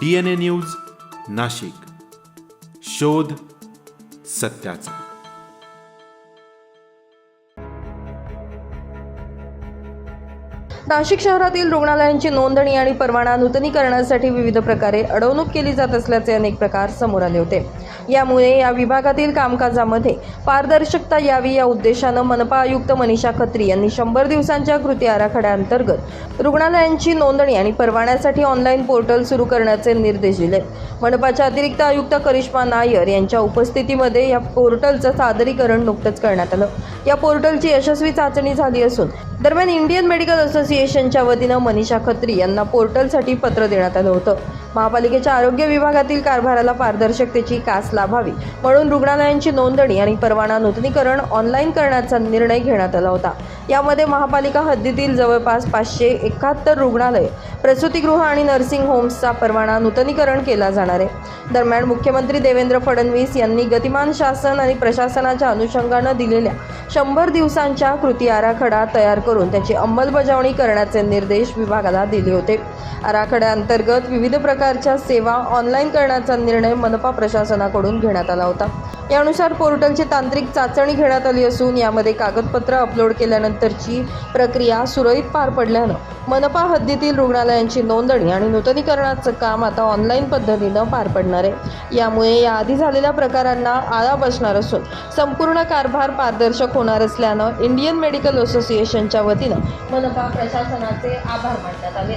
D N A news Nashik. शोध सत्याचा. नाशिक शहरातील रुग्णालयांची नोंदणी आणि परवाना नूतनीकरणासाठी विविध प्रकारे अडवणूक केली जात असल्याचे अनेक प्रकार समोर आले होते. यामुळे या विभागातील कामकाजामध्ये पारदर्शकता यावी या उद्देशानं मनपा आयुक्त मनीषा खत्री यांनी शंभर दिवसांच्या कृती आराखड्याअंतर्गत रुग्णालयांची नोंदणी आणि परवान्यासाठी ऑनलाईन पोर्टल सुरू करण्याचे निर्देश दिले. मनपाच्या अतिरिक्त आयुक्त करिश्मा नायर यांच्या उपस्थितीमध्ये या पोर्टलचं सादरीकरण नुकतंच करण्यात आलं. या पोर्टलची यशस्वी चाचणी झाली असून दरम्यान इंडियन मेडिकल असोसिएशनच्या वतीनं मनीषा खत्री यांना पोर्टलसाठी पत्र देण्यात आलं होतं. महापालिकेच्या आरोग्य विभागातील कारभाराला पारदर्शकतेची कास लाभावी म्हणून रुग्णालयांची नोंदणी आणि परवाना नूतनीकरण ऑनलाईन करण्याचा निर्णय घेण्यात आला होता. यामध्ये महापालिका हद्दीतील जवळपास पाचशे एकाहत्तर रुग्णालय प्रसूतिगृह आणि नर्सिंग होम्सचा परवाना नूतनीकरण केला जाणार आहे. दरम्यान मुख्यमंत्री देवेंद्र फडणवीस यांनी गतिमान शासन आणि प्रशासनाच्या अनुषंगानं दिलेल्या शंभर दिवसांच्या कृती आराखडा तयार करून त्याची अंमलबजावणी करण्याचे निर्देश विभागाला दिले होते. आराखड्याअंतर्गत विविध प्रकारच्या सेवा ऑनलाईन करण्याचा निर्णय मनपा प्रशासनाकडून घेण्यात आला होता. यानुसार पोर्टलची तांत्रिक चाचणी घेण्यात आली असून यामध्ये कागदपत्र अपलोड केल्यानंतरची प्रक्रिया सुरळीत पार पडल्यानं मनपा हद्दीतील रुग्णालयांची नोंदणी आणि नूतनीकरणाचं काम आता ऑनलाईन पद्धतीनं पार पडणार आहे. यामुळे याआधी झालेल्या प्रकारांना आळा बसणार असून संपूर्ण कारभार पारदर्शक होणार असल्यानं इंडियन मेडिकल असोसिएशनच्या वतीनं मनपा प्रशासनाचे आभार मानण्यात आले.